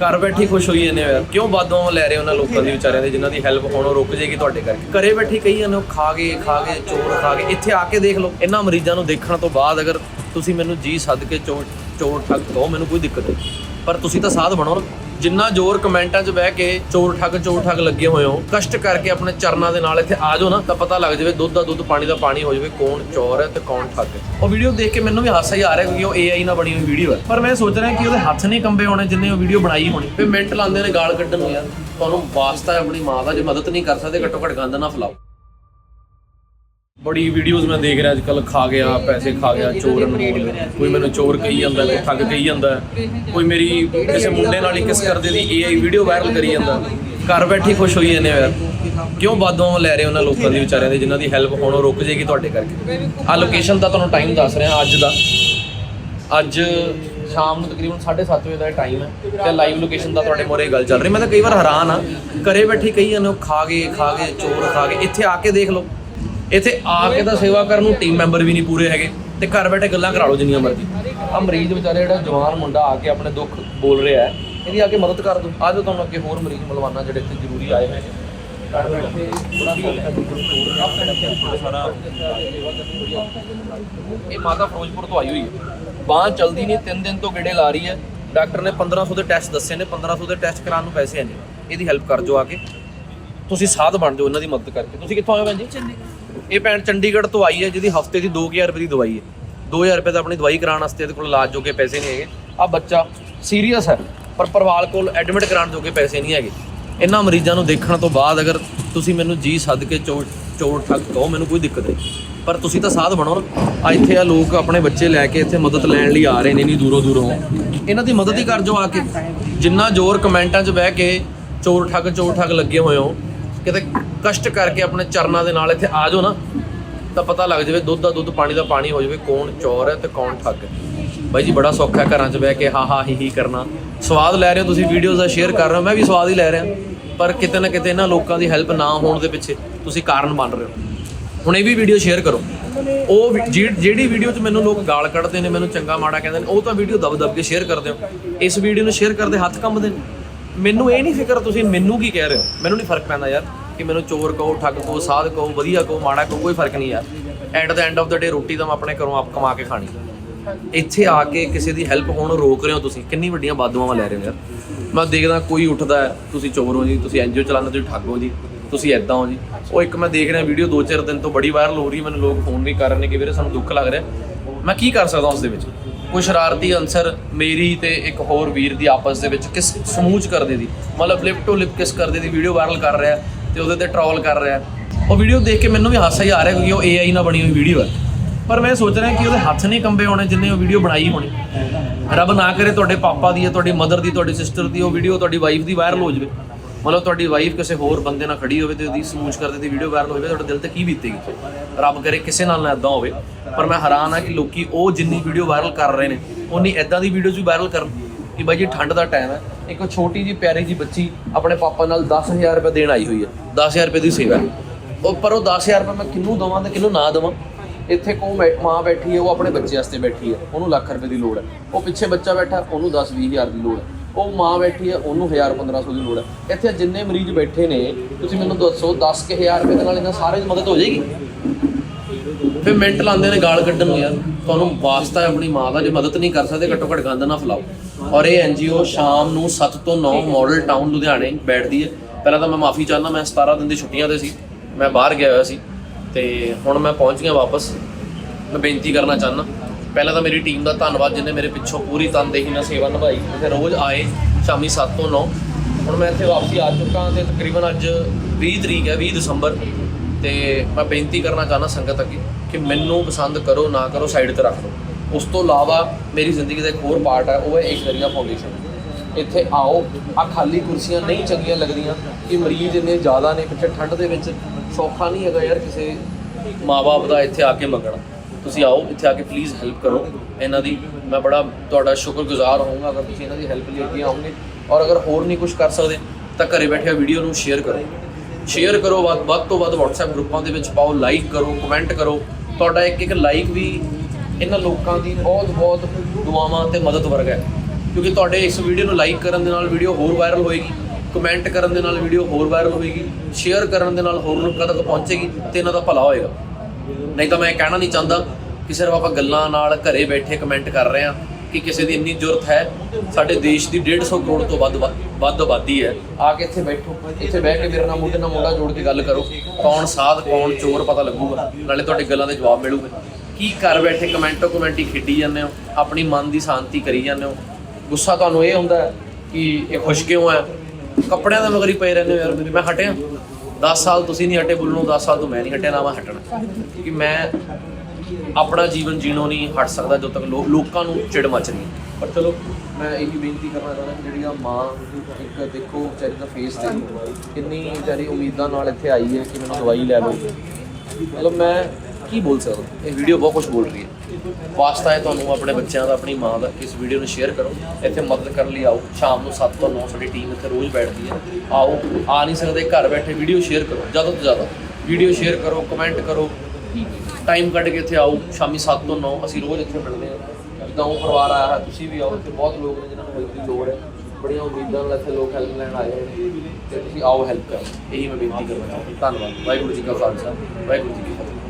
ਘਰ ਬੈਠੇ ਖੁਸ਼ ਹੋਈ ਜਾਂਦੇ ਹੋ ਯਾਰ। ਕਿਉਂ ਬਾਦੋਂ ਲੈ ਰਹੇ ਉਹਨਾਂ ਲੋਕਾਂ ਦੀ ਵਿਚਾਰਿਆਂ ਦੀ, ਜਿਨ੍ਹਾਂ ਦੀ ਹੈਲਪ ਹੋਣ ਉਹ ਰੁਕ ਜਾਏਗੀ ਤੁਹਾਡੇ ਕਰਕੇ? ਘਰੇ ਬੈਠੇ ਕਈ ਜਾਂਦੇ ਹੋ, ਖਾ ਗਏ ਖਾ ਗਏ, ਚੋਰ ਖਾ ਗਏ, ਇੱਥੇ ਆ ਕੇ ਦੇਖ ਲਓ। ਇਹਨਾਂ ਮਰੀਜ਼ਾਂ ਨੂੰ ਦੇਖਣ ਤੋਂ ਬਾਅਦ ਅਗਰ ਤੁਸੀਂ ਮੈਨੂੰ ਜੀ ਸੱਦ ਕੇ ਚੋਰ ਚੋਰ ਠੱਗ ਕਹੋ, ਮੈਨੂੰ ਕੋਈ ਦਿੱਕਤ ਨਹੀਂ। ਪਰ ਤੁਸੀਂ ਤਾਂ ਸਾਧ ਬਣੋ। ਜਿੰਨਾ ਜ਼ੋਰ ਕਮੈਂਟਾਂ 'ਚ ਬਹਿ ਕੇ ਚੋਰ ਠੱਗ ਚੋਰ ਠੱਗ ਲੱਗੇ ਹੋਏ ਹੋ, ਕਸ਼ਟ ਕਰਕੇ ਆਪਣੇ ਚਰਨਾਂ ਦੇ ਨਾਲ ਇੱਥੇ ਆ ਜਾਓ ਨਾ, ਤਾਂ ਪਤਾ ਲੱਗ ਜਾਵੇ ਦੁੱਧ ਦਾ ਦੁੱਧ, ਪਾਣੀ ਦਾ ਪਾਣੀ ਹੋ ਜਾਵੇ ਕੌਣ ਚੋਰ ਹੈ ਤੇ ਕੌਣ ਠੱਗ ਹੈ। ਉਹ ਵੀਡੀਓ ਦੇਖ ਕੇ ਮੈਨੂੰ ਵੀ ਹਾਸਾ ਹੀ ਆ ਰਿਹਾ ਕਿਉਂਕਿ ਉਹ AI ਨਾਲ ਬਣੀ ਹੋਈ ਵੀਡੀਓ ਹੈ। ਪਰ ਮੈਂ ਸੋਚ ਰਿਹਾ ਕਿ ਉਹਦੇ ਹੱਥ ਨਹੀਂ ਕੰਬੇ ਹੋਣੇ ਜਿੰਨੇ ਉਹ ਵੀਡੀਓ ਬਣਾਈ ਹੋਣੀ। ਤੇ ਮਿੰਟ ਲਾਉਂਦੇ ਨੇ ਗਾਲ ਕੱਢਣ ਨੂੰ ਯਾਰ। ਤੁਹਾਨੂੰ ਵਾਸਤਾ ਆਪਣੀ ਮਾਂ ਦਾ ਜੇ ਮਦਦ ਨਹੀਂ ਕਰ ਸਕਦੇ, ਘੱਟੋ ਘੱਟ ਗੰਦ ਨਾ ਫਲਾਓ। ਬੜੀ ਵੀਡੀਓਜ਼ ਮੈਂ ਦੇਖ ਰਿਹਾ ਅੱਜ ਕੱਲ ਖਾ ਗਿਆ ਪੈਸੇ ਖਾ ਗਿਆ ਚੋਰ ਅਨਮੋਲ ਕੋਈ ਮੈਨੂੰ ਚੋਰ ਕਹੀ ਜਾਂਦਾ ਕੋਈ ਠੱਗ ਕਹੀ ਜਾਂਦਾ। ਕੋਈ ਮੇਰੀ ਕਿਸੇ ਮੁੰਡੇ ਨਾਲ ਹੀ ਕਿਸ ਕਰਦੇ ਦੀ AI ਵੀਡੀਓ ਵਾਇਰਲ ਕਰੀ ਜਾਂਦਾ। ਘਰ ਬੈਠੇ ਖੁਸ਼ ਹੋਈ ਜਾਂਦੇ ਯਾਰ। ਕਿਉਂ ਬਾਦੋਂ ਲੈ ਰਹੇ ਉਹਨਾਂ ਲੋਕਾਂ ਦੀ ਵਿਚਾਰਿਆਂ ਦੀ ਜਿਨ੍ਹਾਂ ਦੀ ਹੈਲਪ ਹੋਣੋਂ ਰੁਕ ਜਾਏਗੀ ਤੁਹਾਡੇ ਕਰਕੇ? ਆ ਲੋਕੇਸ਼ਨ ਦਾ ਤੁਹਾਨੂੰ ਟਾਈਮ ਦੱਸ ਰਿਹਾ ਅੱਜ ਦਾ। ਅੱਜ ਸ਼ਾਮ ਨੂੰ ਤਕਰੀਬਨ 7:30 ਵਜੇ ਦਾ ਟਾਈਮ ਹੈ ਤੇ ਲਾਈਵ ਲੋਕੇਸ਼ਨ ਦਾ ਤੁਹਾਡੇ ਮੋਰੇ ਗੱਲ ਚੱਲ ਰਹੀ ਮੈਂ ਤਾਂ ਕਈ ਵਾਰ ਹੈਰਾਨ ਆ ਘਰੇ ਬੈਠੇ ਕਈ ਜਾਂਦੇ ਹੋ ਖਾ ਗਏ ਖਾ ਗਏ ਚੋਰ ਖਾ ਗਏ। ਇੱਥੇ ਆ ਕੇ ਦੇਖ ਲਓ। ਇੱਥੇ ਆ ਕੇ ਤਾਂ ਸੇਵਾ ਕਰਨ ਨੂੰ ਟੀਮ ਮੈਂਬਰ ਵੀ ਨਹੀਂ ਪੂਰੇ ਹੈਗੇ ਤੇ ਘਰ ਬੈਠੇ ਗੱਲਾਂ ਕਰਾ ਲਓ ਜਿੰਨੀਆਂ ਮਰਜ਼ੀ। ਆ ਮਰੀਜ਼ ਵਿਚਾਰੇ ਜਿਹੜਾ ਜਵਾਨ ਮੁੰਡਾ ਆ ਕੇ ਆਪਣੇ ਦੁੱਖ ਬੋਲ ਰਿਹਾ ਹੈ, ਇਹਦੀ ਆ ਕੇ ਮਦਦ ਕਰ ਦਿਓ। ਆ ਜਾਓ ਤੁਹਾਨੂੰ ਅੱਗੇ ਹੋਰ ਮਰੀਜ਼ ਮਿਲਵਾਨਾ ਜਿਹੜੇ ਇੱਥੇ ਜ਼ਰੂਰੀ ਆਏ ਹੋਏ ਨੇ। ਇਹ ਮਾਤਾ ਫਿਰੋਜ਼ਪੁਰ ਤੋਂ ਆਈ ਹੋਈ ਹੈ। ਬਾਂਹ ਚਲਦੀ ਨਹੀਂ 3 ਦਿਨ ਤੋਂ ਗੇੜੇ ਲਾ ਰਹੀ ਹੈ। ਡਾਕਟਰ ਨੇ 1500 ਦੇ ਟੈਸਟ ਦੱਸੇ ਨੇ 1500 ਦੇ ਟੈਸਟ ਕਰਾਉਣ ਨੂੰ ਪੈਸੇ ਹੈ ਨਹੀਂ। ਇਹਦੀ ਹੈਲਪ ਕਰ ਜੋ ਆ ਕੇ। ਤੁਸੀਂ ਸਾਥ ਬਣ ਜਾਓ, ਇਹਨਾਂ ਦੀ ਮਦਦ ਕਰਕੇ। ਤੁਸੀਂ ਕਿੱਥੋਂ ਆਏ ਹੋ ਭੈਣ ਜੀ? ਚੰਡੀਗੜ੍ਹ ਇਹ ਭੈਣ ਚੰਡੀਗੜ੍ਹ ਤੋਂ ਆਈ ਹੈ, ਜਿਹਦੀ ਹਫ਼ਤੇ ਦੀ 2000 ਰੁਪਏ ਦੀ ਦਵਾਈ ਹੈ। 2000 ਰੁਪਏ ਦਾ ਆਪਣੀ ਦਵਾਈ ਕਰਾਉਣ ਵਾਸਤੇ ਇਹਦੇ ਕੋਲ ਇਲਾਜ ਜੋਗੇ ਪੈਸੇ ਨਹੀਂ ਹੈਗੇ। ਆ ਬੱਚਾ ਸੀਰੀਅਸ ਹੈ, ਪਰ ਪਰਿਵਾਰ ਕੋਲ ਐਡਮਿਟ ਕਰਾਉਣ ਜੋਗੇ ਪੈਸੇ ਨਹੀਂ ਹੈਗੇ। ਇਹਨਾਂ ਮਰੀਜ਼ਾਂ ਨੂੰ ਦੇਖਣ ਤੋਂ ਬਾਅਦ ਅਗਰ ਤੁਸੀਂ ਮੈਨੂੰ ਜੀ ਸੱਦ ਕੇ ਚੋਰ ਚੋਰ ਠੱਗ ਕਹੋ, ਮੈਨੂੰ ਕੋਈ ਦਿੱਕਤ ਨਹੀਂ। ਪਰ ਤੁਸੀਂ ਤਾਂ ਸਾਧ ਬਣੋ ਆ ਇੱਥੇ ਆ ਲੋਕ ਆਪਣੇ ਬੱਚੇ ਲੈ ਕੇ ਇੱਥੇ ਮਦਦ ਲੈਣ ਲਈ ਆ ਰਹੇ ਨੇ ਨਹੀਂ ਦੂਰੋਂ ਦੂਰੋਂ। ਇਹਨਾਂ ਦੀ ਮਦਦ ਹੀ ਕਰ ਜੋ ਆ ਕੇ। ਜਿੰਨਾ ਜ਼ੋਰ ਕਮੈਂਟਾਂ 'ਚ ਬਹਿ ਕੇ ਚੋਰ ਠੱਗ ਚੋਰ ਠੱਗ ਲੱਗੇ ਹੋਏ ਹੋ ਕਿਤੇ ਕਸ਼ਟ ਕਰਕੇ ਆਪਣੇ ਚਰਨਾਂ ਦੇ ਨਾਲ ਇੱਥੇ ਆ ਜਾਓ ਨਾ, ਤਾਂ ਪਤਾ ਲੱਗ ਜਾਵੇ ਦੁੱਧ ਦਾ ਦੁੱਧ, ਪਾਣੀ ਦਾ ਪਾਣੀ ਹੋ ਜਾਵੇ ਕੌਣ ਚੋਰ ਹੈ ਤੇ ਕੌਣ ਠੱਗ ਹੈ। ਬਾਈ ਜੀ, ਬੜਾ ਸੌਖਾ ਹੈ ਘਰਾਂ 'ਚ ਬਹਿ ਕੇ ਹਾ ਹਾ ਹੀ ਹੀ ਕਰਨਾ। ਸਵਾਦ ਲੈ ਰਹੇ ਹੋ ਤੁਸੀਂ ਵੀਡੀਓਜ਼ ਦਾ ਸ਼ੇਅਰ ਕਰ ਰਹੇ ਹੋ, ਮੈਂ ਵੀ ਸਵਾਦ ਹੀ ਲੈ ਰਿਹਾ। ਪਰ ਕਿਤੇ ਨਾ ਕਿਤੇ ਇਹਨਾਂ ਲੋਕਾਂ ਦੀ ਹੈਲਪ ਨਾ ਹੋਣ ਦੇ ਪਿੱਛੇ ਤੁਸੀਂ ਕਾਰਨ ਬਣ ਰਹੇ ਹੋ। ਹੁਣ ਇਹ ਵੀ ਵੀਡੀਓ ਸ਼ੇਅਰ ਕਰੋ। ਉਹ ਵੀ- ਜਿਹ- ਜਿਹੜੀ ਵੀਡੀਓ 'ਚ ਮੈਨੂੰ ਲੋਕ ਗਾਲ ਕੱਢਦੇ ਨੇ, ਮੈਨੂੰ ਚੰਗਾ ਮਾੜਾ ਕਹਿੰਦੇ ਨੇ, ਉਹ ਤਾਂ ਵੀਡੀਓ ਦਬ ਦਬ ਕੇ ਸ਼ੇਅਰ ਕਰਦੇ ਹੋ। ਇਸ ਵੀਡੀਓ ਨੂੰ ਸ਼ੇਅਰ ਕਰਦੇ ਹੱਥ ਕੰਬਦੇ ਨੇ। ਮੈਨੂੰ ਇਹ ਨਹੀਂ ਫਿਕਰ, ਤੁਸੀਂ ਮੈਨੂੰ ਕੀ ਕਹਿ ਰਹੇ ਹੋ? ਮੈਨੂੰ ਨਹੀਂ ਫ਼ਰਕ ਪੈਂਦਾ ਯਾਰ। ਕਿ ਮੈਨੂੰ ਚੋਰ ਕਹੋ ਠੱਗ ਕਹੋ ਸਾਧ ਕਹੋ ਵਧੀਆ ਕਹੋ ਮਾੜਾ ਕਹੋ ਕੋਈ ਫ਼ਰਕ ਨਹੀਂ ਆ at the end of the day ਰੋਟੀ ਤਾਂ ਮੈਂ ਆਪਣੇ ਘਰੋਂ ਆਪ ਕਮਾ ਕੇ ਖਾਣੀ ਇੱਥੇ ਆ ਕੇ ਕਿਸੇ ਦੀ ਹੈਲਪ ਹੋਣ ਰੋਕ ਰਹੇ ਹੋ ਤੁਸੀਂ? ਕਿੰਨੀ ਵੱਡੀਆਂ ਬਾਦੂਆਂ ਲੈ ਰਹੇ ਹੋ ਯਾਰ। ਮੈਂ ਦੇਖਦਾ ਕੋਈ ਉੱਠਦਾ ਤੁਸੀਂ ਚੋਰ ਹੋ ਜੀ ਤੁਸੀਂ ਐਨਜੀਓ ਚਲਾਉਂਦੇ ਤੁਸੀਂ ਠੱਗ ਹੋ ਜੀ ਤੁਸੀਂ ਐਦਾਂ ਹੋ ਜੀ। ਉਹ ਇੱਕ ਮੈਂ ਦੇਖ ਰਿਹਾ ਵੀਡੀਓ ਦੋ ਚਾਰ ਦਿਨ ਤੋਂ ਬੜੀ ਵਾਇਰਲ ਹੋ ਰਹੀ ਹੈ, ਮੈਨੂੰ ਲੋਕ ਫੋਨ ਵੀ ਕਰ ਰਹੇ ਨੇ ਕਿ ਵੀਰੇ ਸਾਨੂੰ ਦੁੱਖ ਲੱਗ ਰਿਹਾ ਮੈਂ ਕੀ ਕਰ ਸਕਦਾ ਉਸ ਦੇ ਵਿੱਚ? ਕੋਈ ਸ਼ਰਾਰਤੀ ਅਨਸਰ ਮੇਰੀ ਤੇ ਇੱਕ ਹੋਰ ਵੀਰ ਦੀ ਆਪਸ ਦੇ ਵਿੱਚ ਕਿਸ ਸਮੂਹ ਕਰਦੇ ਦੀ? ਮਤਲਬ ਲਿਪ ਟੂ ਲਿਪ ਕਿਸ ਕਰਦੇ ਦੀ ਵੀਡੀਓ ਵਾਇਰਲ ਕਰ ਰਿਹਾ ਤੇ ਉਹਦੇ ਤੇ ਟਰੋਲ ਕਰ ਰਿਹਾ। ਉਹ ਵੀਡੀਓ ਦੇਖ ਕੇ ਮੈਨੂੰ ਵੀ ਹਾਸਾ ਹੀ ਆ ਰਿਹਾ ਕਿਉਂਕਿ ਉਹ AI ਨਾਲ ਬਣੀ ਹੋਈ ਵੀਡੀਓ ਹੈ। ਪਰ ਮੈਂ ਸੋਚ ਰਿਹਾ ਕਿ ਉਹਦੇ ਹੱਥ ਨਹੀਂ ਕੰਬੇ ਹੋਣੇ ਜਿੰਨੇ ਉਹ ਵੀਡੀਓ ਬਣਾਈ ਹੋਣੀ। ਰੱਬ ਨਾ ਕਰੇ ਤੁਹਾਡੇ ਪਾਪਾ ਦੀ ਹੈ ਤੁਹਾਡੀ ਮਦਰ ਦੀ, ਤੁਹਾਡੀ ਸਿਸਟਰ ਦੀ ਉਹ ਵੀਡੀਓ ਤੁਹਾਡੀ ਵਾਈਫ ਦੀ ਵਾਇਰਲ ਹੋ ਜਾਵੇ। ਮਤਲਬ ਤੁਹਾਡੀ ਵਾਈਫ ਕਿਸੇ ਹੋਰ ਬੰਦੇ ਨਾਲ ਖੜੀ ਹੋਵੇ ਤੇ ਉਹਦੀ ਸੂਚ ਕਰਦੇ ਦੀ ਵੀਡੀਓ ਵਾਇਰਲ ਹੋਵੇ ਤੁਹਾਡੇ ਦਿਲ ਤੇ ਕੀ ਬੀਤੇਗੀ? ਰੱਬ ਕਰੇ ਕਿਸੇ ਨਾਲ ਨਾ ਇਦਾਂ ਹੋਵੇ। ਪਰ ਮੈਂ ਹੈਰਾਨ ਆ ਕਿ ਲੋਕੀ ਉਹ ਜਿੰਨੀ ਵੀਡੀਓ ਵਾਇਰਲ ਕਰ ਰਹੇ ਨੇ ਉਨੀ ਇਦਾਂ ਦੀ ਵੀਡੀਓਜ਼ ਵੀ ਵਾਇਰਲ ਕਰਨ ਕਿ ਬਾਈ ਜੀ ਠੰਡ ਦਾ ਟਾਈਮ ਹੈ। ਇੱਕ ਛੋਟੀ ਜੀ ਪਿਆਰੀ ਜੀ ਬੱਚੀ ਆਪਣੇ ਪਾਪਾ ਨਾਲ 10000 ਰੁਪਏ ਦੇਣ ਆਈ ਹੋਈ ਹੈ। 10000 ਰੁਪਏ ਦੀ ਸੇਵਾ ਉਹ ਪਰ ਉਹ 10000 ਰੁਪਏ ਮੈਂ ਕਿਹਨੂੰ ਦਵਾਂ ਤੇ ਕਿਹਨੂੰ ਨਾ ਦਵਾਂ? ਇੱਥੇ ਕੋ ਮਾਂ ਬੈਠੀ ਹੈ, ਉਹ ਆਪਣੇ ਬੱਚੇ ਵਾਸਤੇ ਬੈਠੀ ਹੈ। ਉਹਨੂੰ ਲੱਖ ਰੁਪਏ ਦੀ ਲੋੜ ਹੈ। ਉਹ ਪਿੱਛੇ ਬੱਚਾ ਬੈਠਾ, ਉਹਨੂੰ 10 20000 ਦੀ ਲੋੜ ਹੈ। ਉਹ ਮਾਂ ਬੈਠੀ ਹੈ, ਉਹਨੂੰ 1000 1500 ਦੀ ਲੋੜ ਹੈ। ਇੱਥੇ ਜਿੰਨੇ ਮਰੀਜ਼ ਬੈਠੇ ਨੇ, ਤੁਸੀਂ ਮੈਨੂੰ ਦੱਸੋ 10 ਕੇ 1000 ਰੁਪਏ ਦੇ ਨਾਲ ਇਹਨਾਂ ਸਾਰੇ ਦੀ ਮਦਦ ਹੋ ਜਾਏਗੀ? ਫਿਰ ਮਿੰਟ ਲਾਉਂਦੇ ਨੇ ਗਾਲ ਕੱਢਣ ਨੂੰ ਯਾਰ। ਤੁਹਾਨੂੰ ਵਾਸਤਾ ਆਪਣੀ ਮਾਂ ਦਾ ਜੇ ਮਦਦ ਨਹੀਂ ਕਰ ਸਕਦੇ, ਘੱਟੋ ਘੱਟ ਗੰਦ ਨਾ ਫਲਾਓ। ਔਰ ਇਹ ਐਨਜੀਓ ਸ਼ਾਮ ਨੂੰ 7 ਤੋਂ 9 ਮਾਡਲ ਟਾਊਨ ਲੁਧਿਆਣੇ ਬੈਠਦੀ ਹੈ। ਪਹਿਲਾਂ ਤਾਂ ਮੈਂ ਮਾਫੀ ਚਾਹੁੰਦਾ ਮੈਂ 17 ਦਿਨ ਦੀ ਛੁੱਟੀਆਂ ਤੇ ਸੀ। ਮੈਂ ਬਾਹਰ ਗਿਆ ਹੋਇਆ ਸੀ। ਤੇ ਹੁਣ ਮੈਂ ਪਹੁੰਚ ਗਿਆ ਵਾਪਸ। ਮੈਂ ਬੇਨਤੀ ਕਰਨਾ ਚਾਹੁੰਦਾ ਪਹਿਲਾਂ ਤਾਂ ਮੇਰੀ ਟੀਮ ਦਾ ਧੰਨਵਾਦ ਜਿਨੇ ਮੇਰੇ ਪਿੱਛੋਂ ਪੂਰੀ ਤਨਦੇਹੀ ਨਾਲ ਸੇਵਾ ਨਿਭਾਈ। ਤੇ ਰੋਜ਼ ਆਏ ਸ਼ਾਮੀ 7 ਤੋਂ 9 ਹੁਣ ਮੈਂ ਇੱਥੇ ਵਾਪਸੀ ਆ ਚੁੱਕਾ ਹਾਂ ਤੇ ਤਕਰੀਬਨ ਅੱਜ 20 ਤਰੀਕ ਹੈ 20 ਦਸੰਬਰ। ਤੇ ਮੈਂ ਬੇਨਤੀ ਕਰਨਾ ਚਾਹੁੰਦਾ ਸੰਗਤ ਅੱਗੇ ਕਿ ਮੈਨੂੰ ਪਸੰਦ ਕਰੋ ਨਾ ਕਰੋ ਸਾਈਡ ਤੇ ਰੱਖ ਦਿਓ। ਉਸ ਤੋਂ ਇਲਾਵਾ ਮੇਰੀ ਜ਼ਿੰਦਗੀ ਦਾ ਇੱਕ ਹੋਰ ਪਾਰਟ ਹੈ ਉਹ ਹੈ ਏਕਰੀਆ ਫਾਊਂਡੇਸ਼ਨ ਇੱਥੇ ਆਓ ਆ ਖਾਲੀ ਕੁਰਸੀਆਂ ਨਹੀਂ ਚੰਗੀਆਂ ਲੱਗਦੀਆਂ ਕਿ ਮਰੀਜ਼ ਇੰਨੇ ਜ਼ਿਆਦਾ ਨੇ, ਪਿੱਛੇ ਠੰਡ ਦੇ ਵਿੱਚ ਸੌਖਾ ਨਹੀਂ ਹੈਗਾ ਯਾਰ ਕਿਸੇ ਮਾਪੇ ਦਾ ਇੱਥੇ ਆ ਕੇ ਮੰਗਣਾ। ਤੁਸੀਂ ਆਓ, ਇੱਥੇ ਆ ਕੇ ਪਲੀਜ਼ ਹੈਲਪ ਕਰੋ। ਇਹਨਾਂ ਦੀ ਮੈਂ ਬੜਾ ਤੁਹਾਡਾ ਸ਼ੁਕਰਗੁਜ਼ਾਰ ਹੋਵਾਂਗਾ ਅਗਰ ਤੁਸੀਂ ਇਹਨਾਂ ਦੀ ਹੈਲਪ ਲਈ ਅੱਗੇ ਆਉਂਗੇ ਔਰ ਅਗਰ ਹੋਰ ਨਹੀਂ ਕੁਝ ਕਰ ਸਕਦੇ, ਤਾਂ ਘਰੇ ਬੈਠੇ ਵੀਡੀਓ ਨੂੰ ਸ਼ੇਅਰ ਕਰੋ। ਸ਼ੇਅਰ ਕਰੋ ਵੱਧ ਵੱਧ ਤੋਂ ਵੱਧ WhatsApp ਗਰੁੱਪਾਂ ਦੇ ਵਿੱਚ ਪਾਓ ਲਾਈਕ ਕਰੋ ਕਮੈਂਟ ਕਰੋ। ਤੁਹਾਡਾ ਇੱਕ ਇੱਕ ਲਾਈਕ ਵੀ ਇਹਨਾਂ ਲੋਕਾਂ ਦੀ ਬਹੁਤ ਬਹੁਤ ਦੁਆਵਾਂ ਤੇ ਮਦਦ ਵਰਗ ਹੈ। ਕਿਉਂਕਿ ਤੁਹਾਡੇ ਇਸ ਵੀਡੀਓ ਨੂੰ ਲਾਈਕ ਕਰਨ ਦੇ ਨਾਲ ਵੀਡੀਓ ਹੋਰ ਵਾਇਰਲ ਹੋਏਗੀ ਕਮੈਂਟ ਕਰਨ ਦੇ ਨਾਲ ਵੀਡੀਓ ਹੋਰ ਵਾਇਰਲ ਹੋਏਗੀ ਸ਼ੇਅਰ ਕਰਨ ਦੇ ਨਾਲ ਹੋਰ ਲੋਕਾਂ ਤੱਕ ਪਹੁੰਚੇਗੀ ਤੇ ਇਹਨਾਂ ਦਾ ਭਲਾ ਹੋਏਗਾ। ਨਹੀਂ ਤਾਂ ਮੈਂ ਇਹ ਕਹਿਣਾ ਨਹੀਂ ਚਾਹੁੰਦਾ ਕਿ ਸਿਰਫ ਆਪਾਂ ਗੱਲਾਂ ਨਾਲ ਘਰੇ ਬੈਠੇ ਕਮੈਂਟ ਕਰ ਰਹੇ ਹਾਂ ਕਿ ਕਿਸੇ ਦੀ ਇੰਨੀ ਜ਼ਰੂਰਤ ਹੈ। ਸਾਡੇ ਦੇਸ਼ ਦੀ 150 ਕਰੋੜ ਤੋਂ ਵੱਧ ਵੱਧ ਆਬਾਦੀ ਹੈ। ਆ ਕੇ ਇੱਥੇ ਬੈਠੋ, ਇੱਥੇ ਬਹਿ ਕੇ ਮੇਰੇ ਨਾਲ ਮੋਢੇ ਨਾਲ ਮੋਢਾ ਜੋੜ ਕੇ ਗੱਲ ਕਰੋ। ਕੌਣ ਸਾਧ, ਕੌਣ ਚੋਰ ਪਤਾ ਲੱਗੂਗਾ। ਨਾਲੇ ਤੁਹਾਡੇ ਗੱਲਾਂ ਦੇ ਜਵਾਬ ਮਿਲੂਗੇ। ਕੀ ਘਰ ਬੈਠੇ ਕਮੈਂਟੋ ਕਮੈਂਟੀ ਖੇਡੀ ਜਾਂਦੇ ਹੋ? ਆਪਣੀ ਮਨ ਦੀ ਸ਼ਾਂਤੀ ਕਰੀ ਜਾਂਦੇ ਹੋ? ਗੁੱਸਾ ਤੁਹਾਨੂੰ ਇਹ ਹੁੰਦਾ ਕਿ ਇਹ ਖੁਸ਼ ਕਿਉਂ ਹੈ ਕੱਪੜਿਆਂ ਦੇ ਮਗਰ ਹੀ ਪਏ ਰਹਿੰਦੇ ਹੋ ਯਾਰ ਮੈਂ ਹਟਿਆ। 10 ਸਾਲ ਤੁਸੀਂ ਨਹੀਂ ਹਟੇ ਬੋਲਣੋਂ 10 ਸਾਲ ਤੋਂ ਮੈਂ ਨਹੀਂ ਹਟਿਆ, ਨਾ ਮੈਂ ਹਟਣਾ। ਕਿ ਮੈਂ ਆਪਣਾ ਜੀਵਨ ਜੀਣੋਂ ਨਹੀਂ ਹਟ ਸਕਦਾ ਜਦੋਂ ਤੱਕ ਲੋਕਾਂ ਨੂੰ ਚਿੜ ਮਚ ਰਹੀ ਪਰ ਚਲੋ, ਮੈਂ ਇਹੀ ਬੇਨਤੀ ਕਰਨਾ ਚਾਹੁੰਦਾ ਕਿ ਜਿਹੜੀ ਆ ਮਾਂ ਇੱਕ ਦੇਖੋ, ਵਿਚਾਰੀ ਦਾ ਫੇਸ 'ਤੇ ਕਿੰਨੀ ਵਿਚਾਰੀ ਉਮੀਦਾਂ ਨਾਲ ਇੱਥੇ ਆਈ ਹੈ ਕਿ ਮੈਨੂੰ ਦਵਾਈ ਲੈ ਲਓ। ਮਤਲਬ ਮੈਂ ਕੀ ਬੋਲ ਸਕਦਾ ਇਹ ਵੀਡੀਓ ਬਹੁਤ ਕੁਝ ਬੋਲ ਰਹੀ ਹੈ। ਵਾਸਤਾ ਹੈ ਤੁਹਾਨੂੰ ਆਪਣੇ ਬੱਚਿਆਂ ਦਾ, ਆਪਣੀ ਮਾਂ ਦਾ, ਇਸ ਵੀਡੀਓ ਨੂੰ ਸ਼ੇਅਰ ਕਰੋ। ਇੱਥੇ ਮਦਦ ਕਰਨ ਲਈ ਆਓ। ਸ਼ਾਮ ਨੂੰ 7 ਤੋਂ 9 ਸਾਡੀ ਟੀਮ ਇੱਥੇ ਰੋਜ਼ ਬੈਠਦੀ ਹੈ। ਆਓ, ਆ ਨਹੀਂ ਸਕਦੇ, ਘਰ ਬੈਠੇ ਵੀਡੀਓ ਸ਼ੇਅਰ ਕਰੋ, ਜ਼ਿਆਦਾ ਤੋਂ ਜ਼ਿਆਦਾ। ਵੀਡੀਓ ਸ਼ੇਅਰ ਕਰੋ ਕਮੈਂਟ ਕਰੋ। ਟਾਈਮ ਕੱਢ ਕੇ ਇੱਥੇ ਆਓ। ਸ਼ਾਮੀ 7 ਤੋਂ 9 ਅਸੀਂ ਰੋਜ਼ ਇੱਥੇ ਮਿਲਦੇ ਹਾਂ। ਜਿੱਦਾਂ ਉਹ ਪਰਿਵਾਰ ਆਇਆ ਹੈ ਤੁਸੀਂ ਵੀ ਆਓ। ਇੱਥੇ ਬਹੁਤ ਲੋਕ ਨੇ ਜਿਨ੍ਹਾਂ ਨੂੰ ਹੈਲਪ ਦੀ ਲੋੜ ਹੈ। ਬੜੀਆਂ ਉਮੀਦਾਂ ਨਾਲ ਇੱਥੇ ਲੋਕ ਹੈਲਪ ਲੈਣ ਆਏ ਨੇ। ਤੇ ਤੁਸੀਂ ਆਓ ਹੈਲਪ ਕਰੋ ਇਹੀ ਮੈਂ ਬੇਨਤੀ ਕਰਨਾ ਚਾਹੁੰਦਾ। ਧੰਨਵਾਦ। ਵਾਹਿਗੁਰੂ ਜੀ ਕਾ ਖਾਲਸਾ। ਵਾਹਿਗੁਰੂ ਜੀ ਕੀ ਫਤਿਹ।